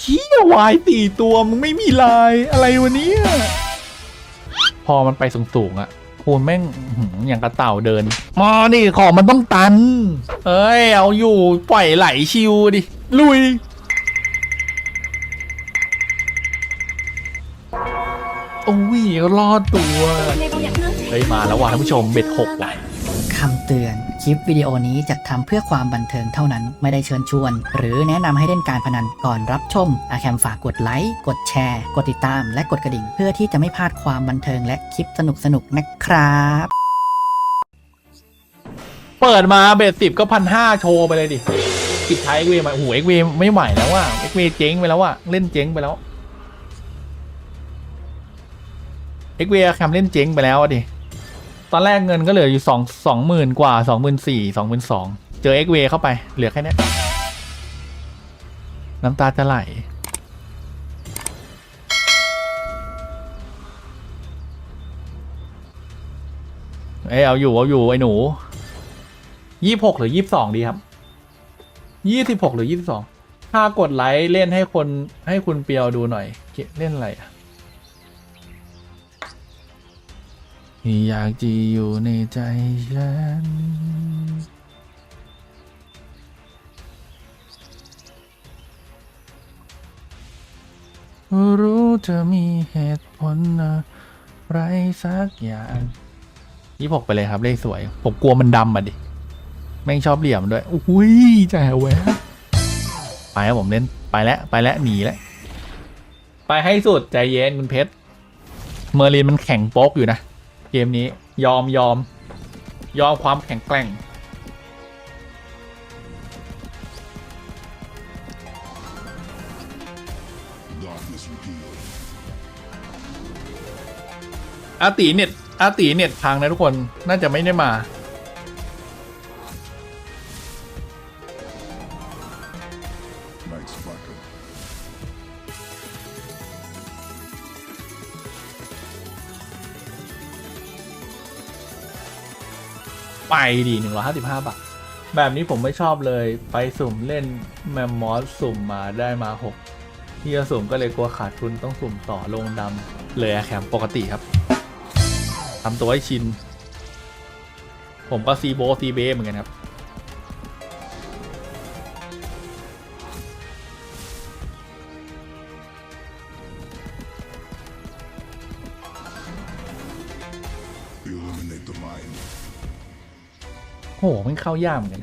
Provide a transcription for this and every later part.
เฮียวายสี่ตัวมึงไม่มีลายอะไรวะเนี่ยพอมันไปสูงๆอะคูณแม่งอื้อหืออย่างกระเต่าเดินมาดิของมันต้องตัน เอ้ย เอาอยู่ปล่อยไหลชิวดิ ลุย โอ้ยรอดตัว เฮ้ย มาแล้วว่ะท่านผู้ชมเบ็ดหกว่ะ คำเตือน คลิปวิดีโอนี้จัดทำเพื่อความบันเทิงเท่านั้น ไม่ได้เชิญชวน หรือแนะนำให้เล่นการพนันก่อนรับชม อาแคมฝากกดไลค์ กดแชร์ กดติดตาม และกดกระดิ่ง เพื่อที่จะไม่พลาดความบันเทิงและคลิปสนุกๆ นะครับ เปิดมาเบ็ดสิบก็พันห้าโชว์ไปเลยดิปิดท้ายเอ็กเวมาโอ้โหเอ็กเวไม่ไหวแล้วว่ะเอ็กเวเจ๊งไปแล้วว่ะเล่นเจ๊งไปแล้วเอ็กเวแคมเล่นเจ๊งไปแล้วอะดิ ตอนแรกเงินก็เหลืออยู่สองสองหมื่นกว่าสองหมื่นสี่สองหมื่นสองเจอเอ็กเวเข้าไป เหลือแค่นี้น้ำตาจะไหลเอ้เอาอยู่เอาอยู่ไอ้หนูยี่หกหรือยี่สองดีครับยี่สิบหกหรือยี่สิบสองถ้ากดไลค์เล่นให้คนให้คุณเปียวดูหน่อยเกเล่นอะไรอะ อยากจะอยู่ในใจฉัน รู้จะมีเหตุผลอะไรสักอย่างยี่หกไปเลยครับ เลขสวย ผมกลัวมันดำอะดิ แม่งชอบเหลี่ยมด้วย อุ้ยแจ๋วแหวะไปครับผมเล่น ไปแล้ว ไปแล้ว หนีแล้ว ไปให้สุดใจเย็นคุณเพชร เมอร์ลินมันแข็งโป๊กอยู่นะ เกมนี้ยอมยอม ยอมความแข็งแกร่ง Darkness revealed. อาตีเน็ตอาตีเน็ตพังนะทุกคนน่าจะไม่ได้มา ดีหนึ่งร้อยห้าสิบห้าบาท แบบนี้ผมไม่ชอบเลย ไปสุ่มเล่นแมมมอสสุ่มมาได้มาหกที่จะสุ่มก็เลยกลัวขาดทุนต้องสุ่มต่อลงดำเลยอะแคมปกติครับทำตัวให้ชิน ผมก็ซีโบซีเบเหมือนกันครับ Illuminate the mind. โหมันเข้ายากเหมือนกัน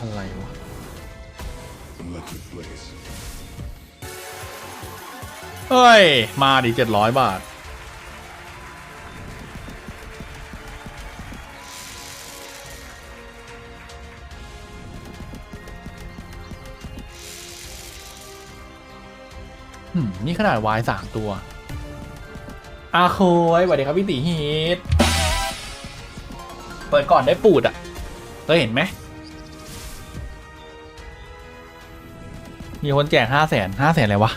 อะไรวะ เฮ้ย มาดิเจ็ดร้อยบาทืมนี่ขนาดวายสามตัว อาโคยสวัสดีครับพี่ตีฮีท เปิดก่อนได้ปูดอะเคยเห็นไหม มีคนแจกห้าแสนห้าแสนอะไรวะ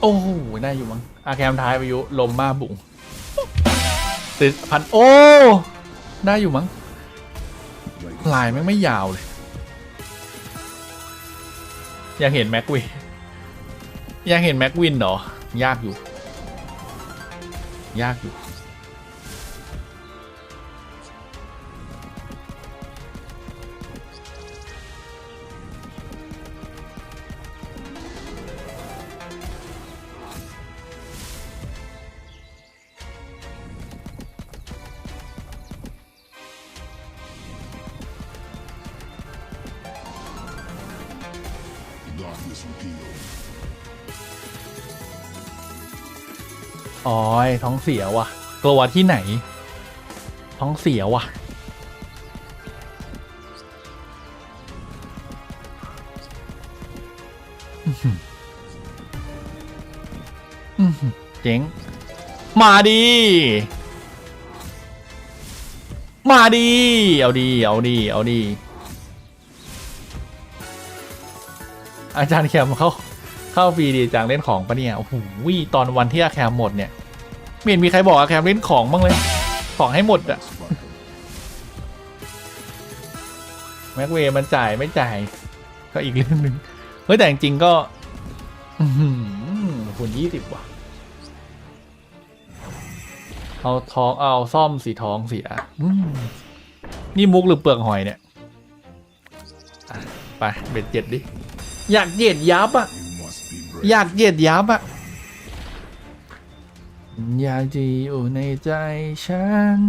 โอ้โหได้อยู่มั้งอาแคมท้ายพายุลมมาบุ๋งติดพันโอ้ ได้อยู่มั้งลายแม่งไม่ยาวเลย อยากเห็นแม็กวินอยากเห็นแม็กวินเหรอ ยากอยู่ ยากอยู่ อ๋อยท้องเสียว่ะตัวที่ไหน ท้องเสียว่ะ เจ๋ง มาดี มาดี เอาดี เอาดี เอาดี อาจารย์แคมเขาเข้าฟรีดีจังเล่นของปะเนี่ย โอ้โหตอนวันที่อาแคมหมดเนี่ยไม่เห็นมีใครบอกอาแคมเล่นของบ้างเลย ของให้หมดอะแม็กเวย์มันจ่ายไม่จ่าย ก็อีกเรื่องหนึ่งเฮ้ยแต่จริงก็หุ่นยี่สิบว่ะ เอาทองเอาซ่อมสีทองสีอะนี่มุกหรือเปลือกหอยเนี่ย ไปเบ็ดเจ็ดดิ อยากเหยียดยับอะอยากเหยียดยับอะอยากจะอยู่ในใจฉัน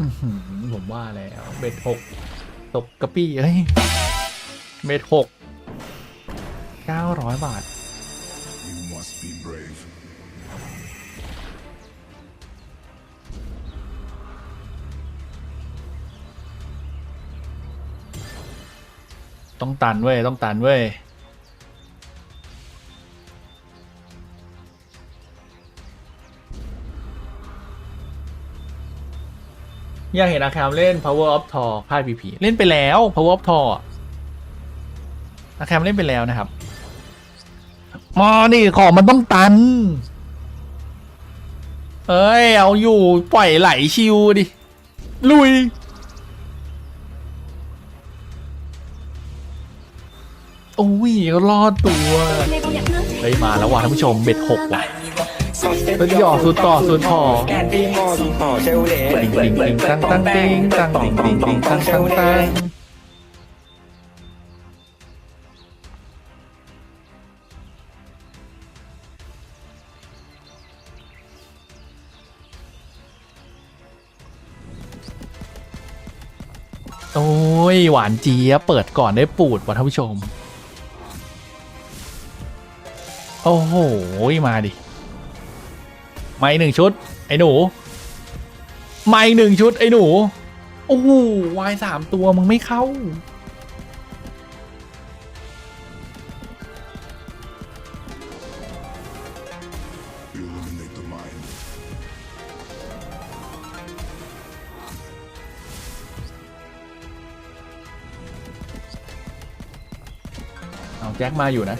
อื้อหือผมว่าแล้วเบ็ดหกตกกระปี้เอ้ยเบ็ดหกเก้าร้อยบาท ต้องตันเว้ย ต้องตันเว้ย อยากเห็นอาคามเล่น Power of Thor ค่าย PP เล่นไปแล้ว Power of Thor อะอาคามเล่นไปแล้วนะครับมานี่ของมันต้องตัน เอ้ย เอาอยู่ปล่อยไหลชิวดิ ลุย อ้ยรอดตัวเฮ้ยมาแล้วว่ะท่านผู้ชมเบ็ดหกว่ะสุดหยอสุดต่อสุดตีมอสุดพอเชลเล่ติงติงติงตั้งตั้งติงตั้งติงติงติงตั้งตั้งตั้งโอ้ยหวานเจี๊ยบเปิดก่อนได้ปูดว่ะท่านผู้ชม โอ้โห มาดิ มาอีกหนึ่งชุด ไอ้หนู มาอีกหนึ่งชุด ไอ้หนู โอ้โหวายสามตัวมึงไม่เข้า เอาแจ็คมาอยู่นะ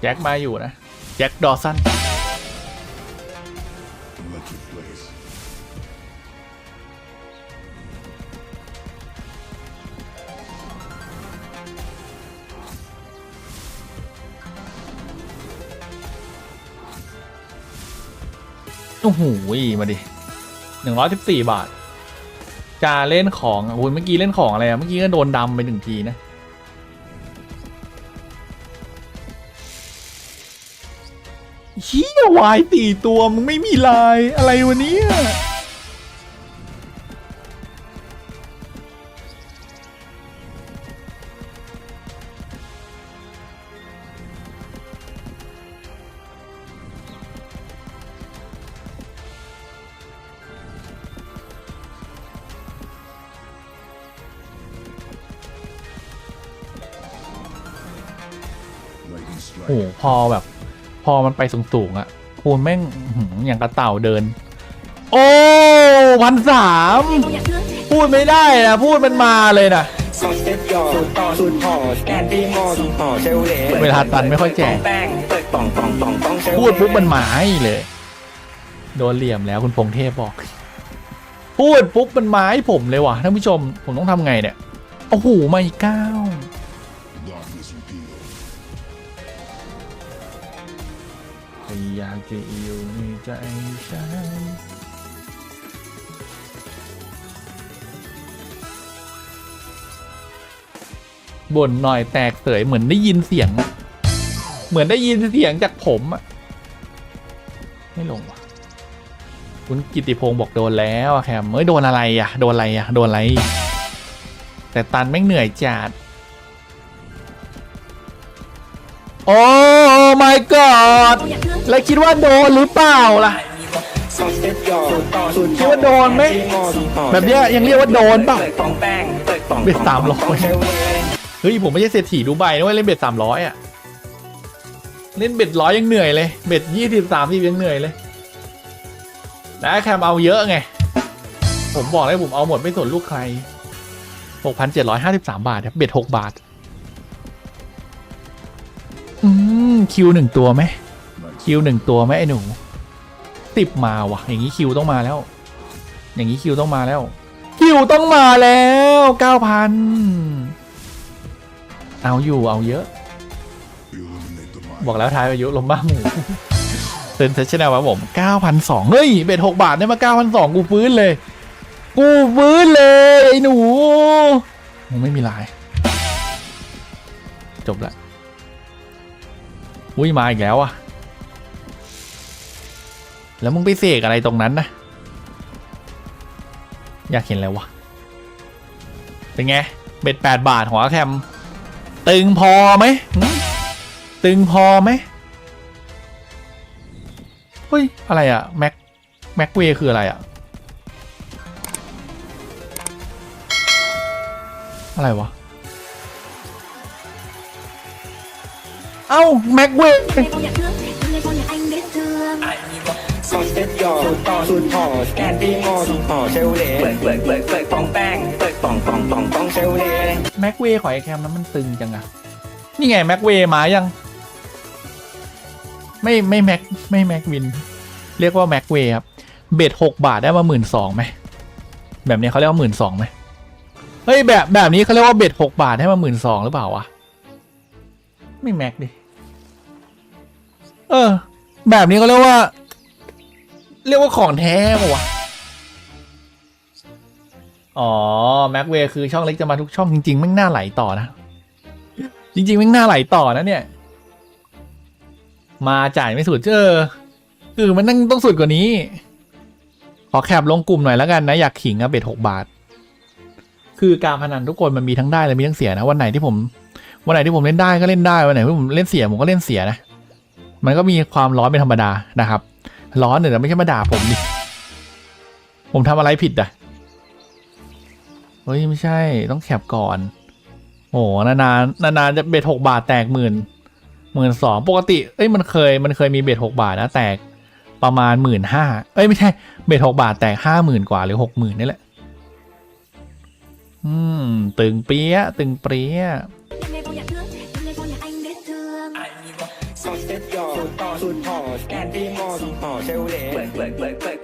แจ็คมาอยู่นะ แจ็คดอสันโอ้โหมาดิหนึ่งร้อยสิบสี่บาท จะเล่นของอะคุณเมื่อกี้เล่นของอะไรอะเมื่อกี้ก็โดนดำไปหนึ่งทีนะ เฮียวายสี่ตัวมึงไม่มีลายอะไรวะเนี่ยโอ้โหพอแบบ พอมันไปสูงๆอะ่ะคูณแม่งอย่างกระเต่าเดิน โอ้พันสามพูดไม่ได้นะ พูดมันมาเลยนะสองสเต็ปย่อสุดต่อสุดพอแกนตีมอสุดพอเชลเล่เวลาตันไม่ค่อยแจกแป้งเปิดป่องป่องป่องป่องเชลเล่พูดปุ๊บมันมาให้เลย โดนเหลี่ยมแล้วคุณพงเทพบอก พูดปุ๊บมันมาให้ผมเลยว่ะท่านผู้ชม ผมต้องทำไงเนี่ย โอ้โหไม่เก้า Darkness revealed. อยากจะอยู่ในใจฉันบ่นหน่อยแตกเสยเหมือนได้ยินเสียง เหมือนได้ยินเสียงจากผมอะไม่ลงวะคุณกิติพงศ์บอกโดนแล้วอะแคมเอ้ยโดนอะไรอะโดนอะไรอะโดนอะไร แต่ตันแม่งเหนื่อยจัด โอ้ my god แล้วคิดว่าโดนหรือเปล่าล่ะสซอสเซ็ตหยอดคิดว่าโดนไหมแบบเนี้ยยังเรียกว่าโดนเปล่าเปิดฟองแป้งเบ็ดสามร้อยเฮ้ยผมไม่ใช่เศรษฐีดูใบนะเว้ยเล่นเบ็ดสามร้อยอะเล่นเบ็ดร้อยยังเหนื่อยเลย เบ็ดยี่สิบสามสิบยังเหนื่อยเลยแล้วแคมเอาเยอะไง ผมบอกเลยผมเอาหมดไม่สนลูกใครหกพันเจ็ดร้อยห้าสิบสามบาทเบ็ดหกบาท คิวหนึ่งตัวไหม Nice. คิวหนึ่งตัวไหมไอ้หนูติบมาว่ะอย่างนี้คิวต้องมาแล้ว อย่างนี้คิวต้องมาแล้ว คิวต้องมาแล้วเก้าพันเอาอยู่เอาเยอะ Illuminate the mind. บอกแล้วท้ายอายุลมบ้าหมูเซนเซชแนลครับผมเก้าพันสองเฮ้ยเบ็ดหกบาทได้มาเก้าพันสองกูฟื้นเลย กูฟื้นเลยไอ้หนูมึงไม่มีลาย จบละ อุ้ยมาอีกแล้วอะแล้วมึงไปเสกอะไรตรงนั้นนะ อยากเห็นแล้ววะ เป็นไง เบ็ดแปดบาทหัวแคม ตึงพอไหม ตึงพอไหมเฮ้ย อะไรอะแม็ก แม็กเวคืออะไรอะอะไรวะ เอ้าแม็กเว Hôm nay con nhà thương, hôm nay con nhà anh đến thương ซอสเซ็ตหยอสูตรต่อสูตรห่อแกนที่มอสูตรห่อเซลเลยเปิดเปิดเปิดเปิดฟองแป้งเปิดฟองฟองฟองฟองเซลเลยแม็กเวย์ของไอแคมนั้นมันตึงจังอะนี่ไงแม็กเวย์มายัง ไม่ไม่แม็กไม่แม็กวิน เรียกว่าแม็กเวย์ครับเบ็ดหกบาทได้มาหมื่นสองไหมแบบนี้เขาเรียกว่าหมื่นสองไหมเฮ้ยแบบแบบนี้เขาเรียกว่าเบ็ดหกบาทได้มาหมื่นสองหรือเปล่าวะไม่แม็กดิ เออ แบบนี้เขาเรียกว่า เรียกว่าของแท้ปะวะอ๋อแม็กเวย์คือช่องเล็กจะมาทุกช่องจริงๆแม่งหน้าไหลต่อนะ จริงๆแม่งหน้าไหลต่อนะเนี่ย มาจ่ายไม่สุดเออคือมันต้องต้องสุดกว่านี้ ขอแคปลงกลุ่มหน่อยแล้วกันนะ อยากขิงอะเบ็ดหกบาท คือการพนันทุกคนมันมีทั้งได้และมีทั้งเสียนะวันไหนที่ผม วันไหนที่ผมเล่นได้ก็เล่นได้วันไหนที่ผมเล่นเสียผมก็เล่นเสียนะ มันก็มีความร้อนเป็นธรรมดานะครับ ร้อนเนี่ยแต่ไม่ใช่มาด่าผมดิผมทำอะไรผิดอะเฮ้ยไม่ใช่ต้องแคปก่อน โอ้นานๆนานๆจะเบ็ดหกบาทแตกหมื่นหมื่นสองปกติเอ้ยมันเคยมันเคยมีเบ็ดหกบาทนะแตกประมาณหมื่นห้าเอ้ยไม่ใช่เบ็ดหกบาทแตกห้าหมื่นกว่าหรือหกหมื่นนี่แหละ อืม ตึงเปี้ยะตึงเปี้ย สูตรต่อสูตรห่อสแกนดีมอสูตรห่อเชลเลยเปิดเปิดเปิดเปิด